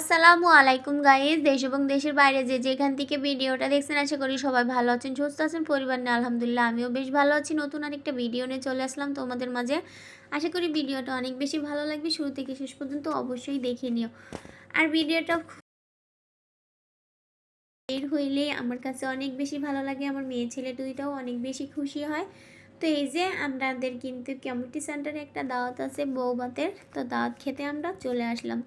আসসালামু আলাইকুম গাইজ দেশ এবং দেশের বাইরে যে যেখান থেকে ভিডিওটা দেখছেন, আশা করি সবাই ভালো আছেন, সুস্থ আছেন, পরিবার নিয়ে আলহামদুলিল্লাহ আমিও বেশ ভালো আছি। নতুন আরেকটা ভিডিও নিয়ে চলে আসলাম তোমাদের মাঝে। আশা করি ভিডিওটা অনেক বেশি ভালো লাগবে, শুরু থেকে শেষ পর্যন্ত অবশ্যই দেখে নিও। আর ভিডিওটা বের হইলে আমার কাছে অনেক বেশি ভালো লাগে, আমার মেয়ে ছেলে দুইটাও অনেক বেশি খুশি হয়। তো এই যে আমাদের কিন্তু কমিউনিটি সেন্টারে একটা দাওয়াত আছে বৌবাতের তো দাওয়াত খেতে আমরা চলে আসলাম।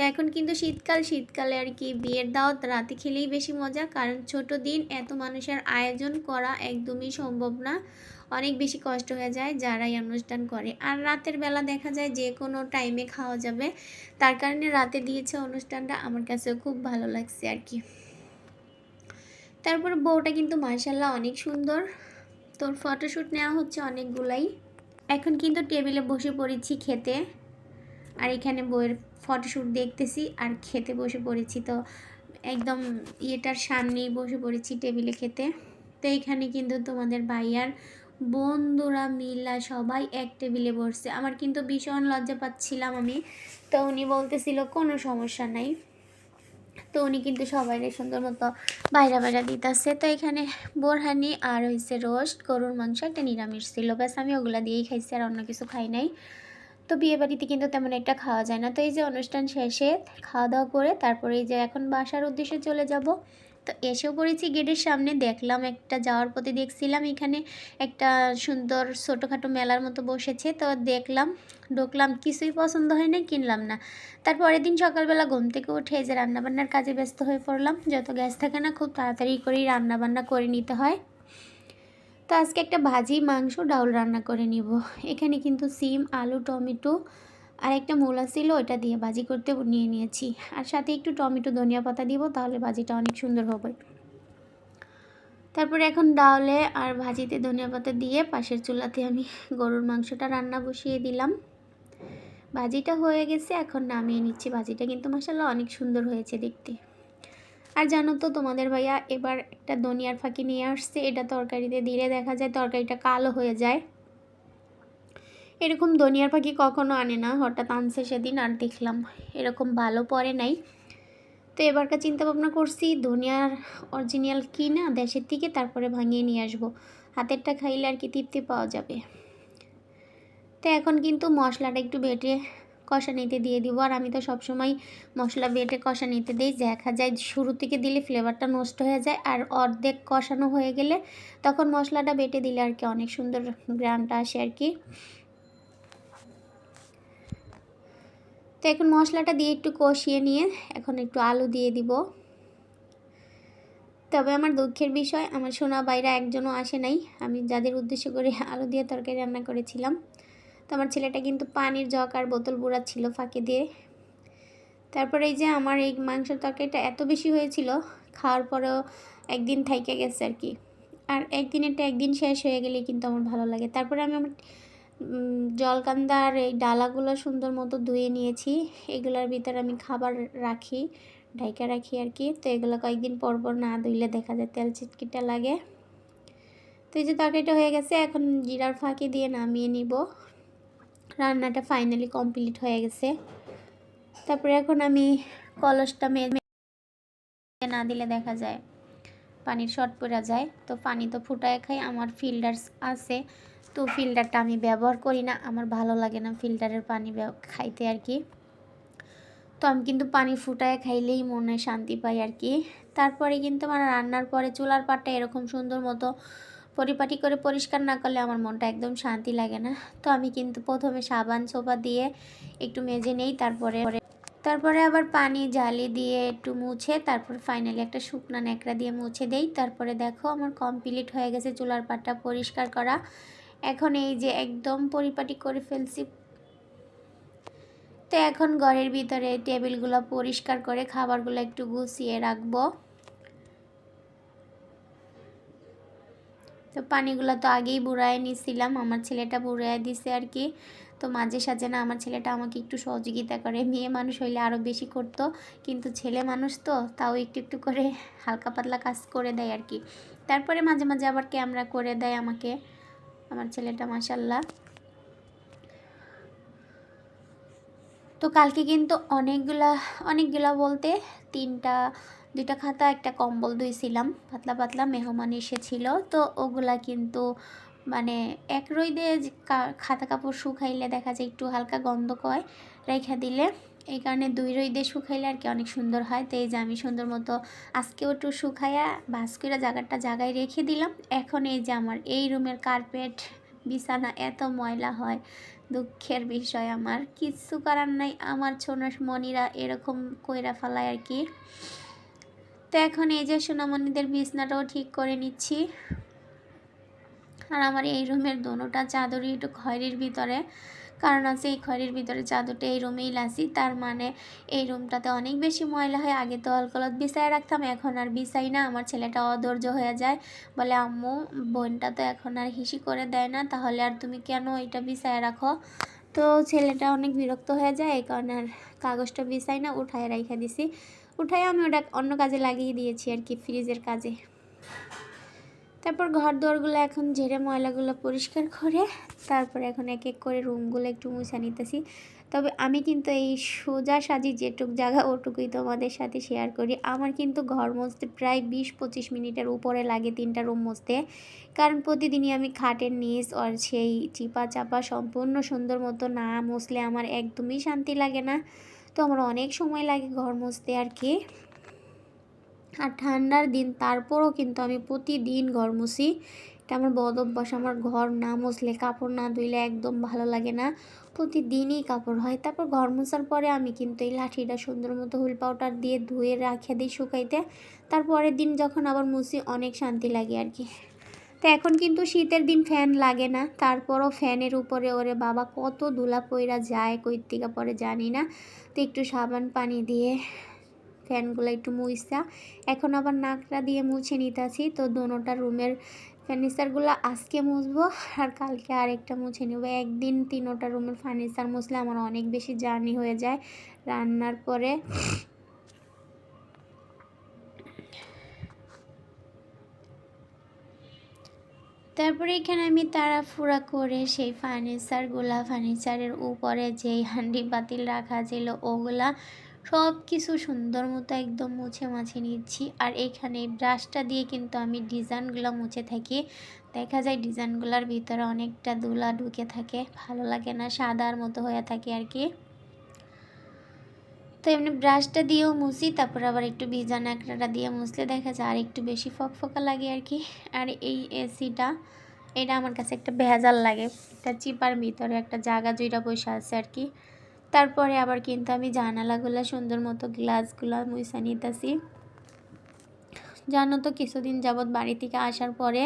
তো এখন কিন্তু শীতকাল, শীতকালে আর কি বিয়ের দাওয়াত রাতে খেলেই বেশি মজা। কারণ ছোট দিন এত মানুষের আয়োজন করা একদমই সম্ভব না। অনেক বেশি কষ্ট হয়ে যায় যারাই অনুষ্ঠান করে। আর রাতের বেলা দেখা যায় যে কোনো টাইমে খাওয়া যাবে। তার কারণে রাতে দিয়েছে অনুষ্ঠানটা আমার কাছেও খুব ভালো লাগছে আর কি। তারপর বউটা কিন্তু মার্শাল্লাহ অনেক সুন্দর। তোর ফটোশ্যুট নেওয়া হচ্ছে অনেকগুলাই। এখন কিন্তু টেবিলে বসে পড়েছি খেতে। আর এখানে বইয়ের ফটোশ্যুট দেখতেছি আর খেতে বসে পড়েছি তো একদম ইয়েটার সামনেই বসে পড়েছি টেবিলে খেতে। তো এখানে কিন্তু তোমাদের ভাইয়ার বন্ধুরা মিলা সবাই এক টেবিলে বসছে। আমার কিন্তু ভীষণ লজ্জা পাচ্ছিলাম আমি। তো উনি বলতেছিল, কোনো সমস্যা নাই। তো উনি কিন্তু সবাই সুন্দর মতো বাইরা বাইরা দিতেছে। তো এখানে বোরহানি আর হয়েছে রোস্ট, গরুর মাংস, একটা নিরামিষ ছিল। ব্যাস, আমি ওগুলা দিয়েই খাইছি আর অন্য কিছু খাই নাই। তো বিয়ে বাড়িতে কিন্তু তেমন একটা খাওয়া যায় না। তো এই যে অনুষ্ঠান শেষে খাওয়া দাওয়া করে তারপরে এই যে এখন বাসার উদ্দেশ্যে চলে যাব। তো এসেও পড়েছি, গেটের সামনে দেখলাম একটা যাওয়ার পথে দেখছিলাম এখানে একটা সুন্দর ছোটোখাটো মেলার মতো বসেছে। তো দেখলাম, ঢুকলাম, কিছুই পছন্দ হয় না কিনলাম না। তারপরের দিন সকালবেলা ঘুম থেকে উঠে যে রান্নাবান্নার কাজে ব্যস্ত হয়ে পড়লাম। যত গ্যাস থাকে না, খুব তাড়াতাড়ি করেই রান্নাবান্না করে নিতে হয়। তো আজকে একটা ভাজি মাংস, ডাউল রান্না করে নিব। এখানে কিন্তু সিম, আলু, টমেটো আর একটা মূলা ছিল ওটা দিয়ে ভাজি করতে নিয়ে নিয়েছি। আর সাথে একটু টমেটো, ধনিয়া পাতা দিব, তাহলে ভাজিটা অনেক সুন্দর হবে। তারপরে এখন ডাউলে আর ভাজিতে ধনিয়া পাতা দিয়ে পাশের চুলাতে আমি গরুর মাংসটা রান্না বসিয়ে দিলাম। ভাজিটা হয়ে গেছে, এখন নামিয়ে নিচ্ছি। ভাজিটা কিন্তু মশালা অনেক সুন্দর হয়েছে দেখতে। আর জানো তো, তোমাদের ভাইয়া এবার একটা দনিয়ার ফাঁকি নিয়ে আসছে। এটা তরকারিতে দিলে দেখা যায় তরকারিটা কালো হয়ে যায়। এরকম দনিয়ার পাখি কখনো আনে না, হঠাৎ আনছে সেদিন আর দেখলাম এরকম ভালো পরে নাই। তো এবারকার চিন্তা ভাবনা করছি, ধনিয়ার অরিজিনাল কি না, দেশের থেকে তারপরে ভাঙিয়ে নিয়ে আসব। হাতেরটা খাইলে আর কি তৃপ্তি পাওয়া যাবে। তো এখন কিন্তু মশলাটা একটু বেটে কষা নিতে দিয়ে দিব। আর আমি তো সবসময় মশলা বেটে কষা নিতে দিই। দেখা যায় শুরু থেকে দিলে ফ্লেভারটা নষ্ট হয়ে যায় আর অর্ধেক কষানো হয়ে গেলে তখন মশলাটা বেটে দিলে আর কি অনেক সুন্দর গ্রামটা আসে আর কি। তো এখন মশলাটা দিয়ে একটু কষিয়ে নিয়ে এখন একটু আলু দিয়ে দিব। তবে আমার দুঃখের বিষয়, আমার সোনা বাইরা একজনও আসে নাই। আমি যাদের উদ্দেশ্য করে আলু দিয়ে তরকারি রান্না করেছিলাম তো আমার ছেলেটা কিন্তু পানির জগ আর বোতল ছিল ফাঁকে দিয়ে। তারপরে এই যে আমার এই মাংসের তরকারিটা এত বেশি হয়েছিল, খাওয়ার পরেও একদিন থাইকে গেছে আর কি। আর একদিনেরটা একদিন শেষ হয়ে গেলে কিন্তু আমার ভালো লাগে। তারপরে আমি আমার জলকান্দার এই ডালাগুলো সুন্দর মতো ধুয়ে নিয়েছি। এগুলোর ভিতরে আমি খাবার রাখি, ঢাইকা রাখি আর কি। তো এগুলো কয়েকদিন পর পর না ধুইলে দেখা যায় তেল চিটকিটা লাগে। তো এই যে তরকারিটা হয়ে গেছে, এখন জিরার ফাঁকি দিয়ে নামিয়ে নিব। রান্নাটা ফাইনালি কমপ্লিট হয়ে গেছে। তারপরে এখন আমি কলসটা মেয়ে না দিলে দেখা যায়, পানির শর্ট পড়া যায়। তো পানি তো ফুটায় খাই, আমার ফিল্টার্স আছে। তো ফিল্টারটা আমি ব্যবহার করি না, আমার ভালো লাগে না ফিল্টারের পানি খাইতে আর কি। তো আমি কিন্তু পানি ফুটায় খাইলেই মনে শান্তি পাই আর কি। তারপরে কিন্তু আমার রান্নার পরে চুলার পাটটা এরকম সুন্দর মতো পরিপাটি করে পরিষ্কার না করলে আমার মনটা একদম শান্তি লাগে না। তো আমি কিন্তু প্রথমে সাবান সোপা দিয়ে একটু মেজে নেই, তারপরে তারপরে আবার পানি, জালি দিয়ে একটু মুছে, তারপর ফাইনালি একটা শুকনা ন্যাকড়া দিয়ে মুছে দেই। তারপরে দেখো আমার কমপ্লিট হয়ে গেছে চুলার পাটটা পরিষ্কার করা। এখন এই যে একদম পরিপাটি করে ফেলছি। তো এখন ঘরের ভিতরে টেবিলগুলো পরিষ্কার করে খাবারগুলো একটু গুছিয়ে রাখব। তো পানিগুলো তো আগেই বুড়ায় নিছিলাম, আমার ছেলেটা বুড়ায় দিছে আর কি তো মাঝে সাঝে না আমার ছেলেটা আমাকে একটু সহযোগিতা করে, মেয়ে মানুষ হইলে আরও বেশি করতো, কিন্তু ছেলে মানুষ তো তাও একটু একটু করে হালকা পাতলা কাজ করে দেয় আর কি তারপরে মাঝে মাঝে আবার ক্যামেরা করে দেয় আমাকে, আমার ছেলেটা মাসাল্লাহ তো কালকে কিন্তু অনেকগুলা অনেকগুলা বলতে তিনটা, দুইটা খাতা, একটা কম্বল ধুইছিলাম। পাতলা পাতলা মেহমান এসেছিল। তো ওগুলা কিন্তু মানে এক রইদে খাতা কাপড় শুকাইলে দেখা যায় একটু হালকা গন্ধ কয়, রেখা দিলে। এই কারণে দুই রইদে শুকাইলে আর কি অনেক সুন্দর হয়। তো এই যে আমি সুন্দর মতো আজকেও একটু শুকাইয়া বাস করে জায়গাটা জায়গায় রেখে দিলাম। এখন এই যে আমার এই রুমের কার্পেট বিছানা এত ময়লা হয়, দুঃখের বিষয় আমার। কিচ্ছু করার নাই, আমার ছোন মনিরা এরকম কইরা ফেলায় আর কি। তো এখন এই যে সোনামণিদের বিছনাটাও ঠিক করে নিচ্ছি। আর আমার এই রুমের দোনোটা চাদরই একটু খয়েরির ভিতরে। কারণ আছে এই খয়েরির ভিতরে চাদরটা এই রুমেই লাসি। তার মানে এই রুমটাতে অনেক বেশি ময়লা হয়। আগে তো অলকলত বিছাই রাখতাম, এখন আর বিছাই না। আমার ছেলেটা অধৈর্য হয়ে যায়। বলে, আম্মু, বোনটা তো এখন আর হিসি করে দেয় না। তাহলে আর তুমি কেন এটা বিছায় রাখো? তো ছেলেটা অনেক বিরক্ত হয়ে যায়। এই কারণে আর কাগজটা বিছাই না, উঠায় রাইখা দিছি। উঠাই আমি ওটা অন্য কাজে লাগিয়ে দিয়েছি আর কি, ফ্রিজের কাজে। তারপর ঘর দোয়ারগুলো এখন ঝেড়ে ময়লাগুলো পরিষ্কার করে, তারপর এখন এক এক করে রুমগুলো একটু মুছা নিতেছি। তবে আমি কিন্তু এই সোজা সাজি যেটুক জায়গা, ওটুকুই তোমাদের সাথে শেয়ার করি। আমার কিন্তু ঘর মুছতে প্রায় বিশ পঁচিশ মিনিটের উপরে লাগে তিনটা রুম মুছতে। কারণ প্রতিদিনই আমি খাটের নিচ আর সেই চিপা চাপা সম্পূর্ণ সুন্দর মতো না মুছলে আমার একদমই শান্তি লাগে না। তো আমার অনেক সময় লাগে ঘর মুছতে আর কি। আর ঠান্ডার দিন তারপরও কিন্তু আমি প্রতিদিন ঘর মুছি এটা আমার বদ অভ্যাস, আমার ঘর না মুছলে কাপড় না ধুইলে একদম ভালো লাগে না। প্রতিদিনই কাপড় হয়। তারপর ঘর মোছার পরে আমি কিন্তু এই লাঠিটা সুন্দর মতো হুল পাউডার দিয়ে ধুয়ে রাখে দিই শুকাইতে। তারপরের দিন যখন আবার মুছি, অনেক শান্তি লাগে আর কি। তো এখন কিন্তু শীতের দিন ফ্যান লাগে না। তারপরও ফ্যানের উপরে ওরে বাবা, কত দুলা পইরা যায় কৈত্তিকা পরে জানি না। তো একটু সাবান পানি দিয়ে ফ্যানগুলো একটু মুইসা। এখন আবার নাকটা দিয়ে মুছে নিতেছি। তো দোনোটা রুমের ফার্নিচারগুলো আজকে মুছবো আর কালকে আরেকটা মুছে নেব। একদিন তিনোটা রুমের ফার্নিচার মুছলে আমার অনেক বেশি জার্নি হয়ে যায় রান্নার পরে। তারপরে এখানে আমি তাড়াফুড়া করে সেই ফার্নিচারগুলা, ফার্নিচারের উপরে যেই হান্ডি বাতিল রাখা ছিল, ওগুলা সব কিছু সুন্দর মতো একদম মুছে মাছে নিচ্ছি। আর এখানে ব্রাশটা দিয়ে কিন্তু আমি ডিজাইনগুলো মুছে থাকি। দেখা যায় ডিজাইনগুলোর ভিতরে অনেকটা দুলা ঢুকে থাকে। ভালো লাগে না, সাদার মতো হয়ে থাকে আর কি। তো এমনি ব্রাশটা দিয়েও মুছি, তারপর আবার একটু ভিজা ন্যাকড়াটা দিয়ে মুছলে দেখা যায় আর একটু বেশি ফকফকা লাগে আর কি। আর এই এসিটা এটা আমার কাছে একটা ভেজাল লাগে। একটা চিপার ভিতরে একটা জায়গা জুইটা বসে আছে আর কি। তারপরে আবার কিন্তু আমি জানালাগুলো সুন্দর মতো গ্লাসগুলো মুইসা নিতেছি। জানো তো, কিছুদিন যাবৎ বাড়ি থেকে আসার পরে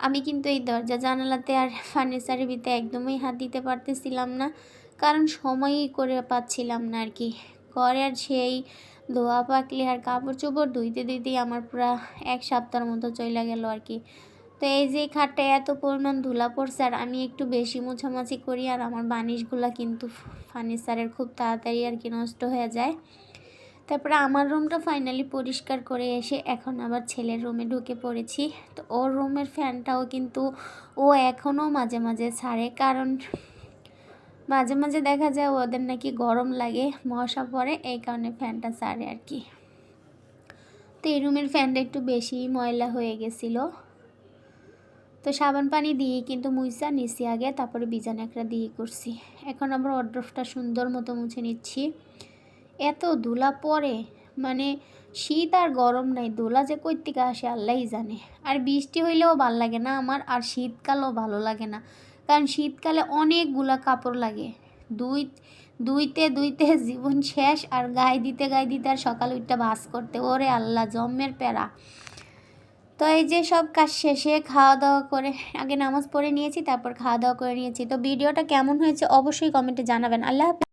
আমি কিন্তু এই দরজা জানালাতে আর ফার্নিচারের ভিতরে একদমই হাত দিতে পারতেছিলাম না। কারণ সময়ই করে পাচ্ছিলাম না আর কি। করে আর সেই ধোয়া পাকলে আর কাপড় চোপড় ধুইতে ধুইতেই আমার পুরা এক সপ্তাহের মতো চলে গেল আর কি। তো এই যে খাটটা এত পরিমাণ ধুলা পড়ছে আর আমি একটু বেশি মোছামাছি করি আর আমার বানিশগুলো কিন্তু ফার্নিচারের খুব তাড়াতাড়ি আর কি নষ্ট হয়ে যায়। তারপরে আমার রুমটা ফাইনালি পরিষ্কার করে এসে এখন আবার ছেলের রুমে ঢুকে পড়েছি। তো ওর রুমের ফ্যানটাও কিন্তু ও এখনও মাঝে মাঝে ছাড়ে কারণ মাঝে মাঝে দেখা যায় ওদের নাকি গরম লাগে, মশা পড়ে, এই কারণে ফ্যানটা ছাড়ে আর কি। তো এই রুমের ফ্যানটা একটু বেশি ময়লা হয়ে গেছিল। তো সাবান পানি দিয়ে কিন্তু মুইসা নিছি আগে, তারপরে বিজান একটা দিয়ে করছি। এখন আবার অড্রফটা সুন্দর মতো মুছে নিচ্ছি। এত ধুলা পরে মানে শীত আর গরম নাই দোলা যে কই থেকে আসে আল্লাহই জানে। আর বৃষ্টি হইলেও ভালো লাগে না আমার, আর শীতকালও ভালো লাগে না। কারণ শীতকালে অনেকগুলা কাপড় লাগে। দুই, দুইতে দুইতে জীবন শেষ, আর গায়ে দিতে গায়ে দিতে আর সকাল উঠটা ভাস করতে। ওরে আল্লাহ, জম্মের প্যারা। তো এই যে সব কাজ শেষে খাওয়া দাওয়া করে আগে নামাজ পড়ে নিয়েছি, তারপর খাওয়া দাওয়া করে নিয়েছি। তো ভিডিওটা কেমন হয়েছে অবশ্যই কমেন্টে জানাবেন। আল্লাহ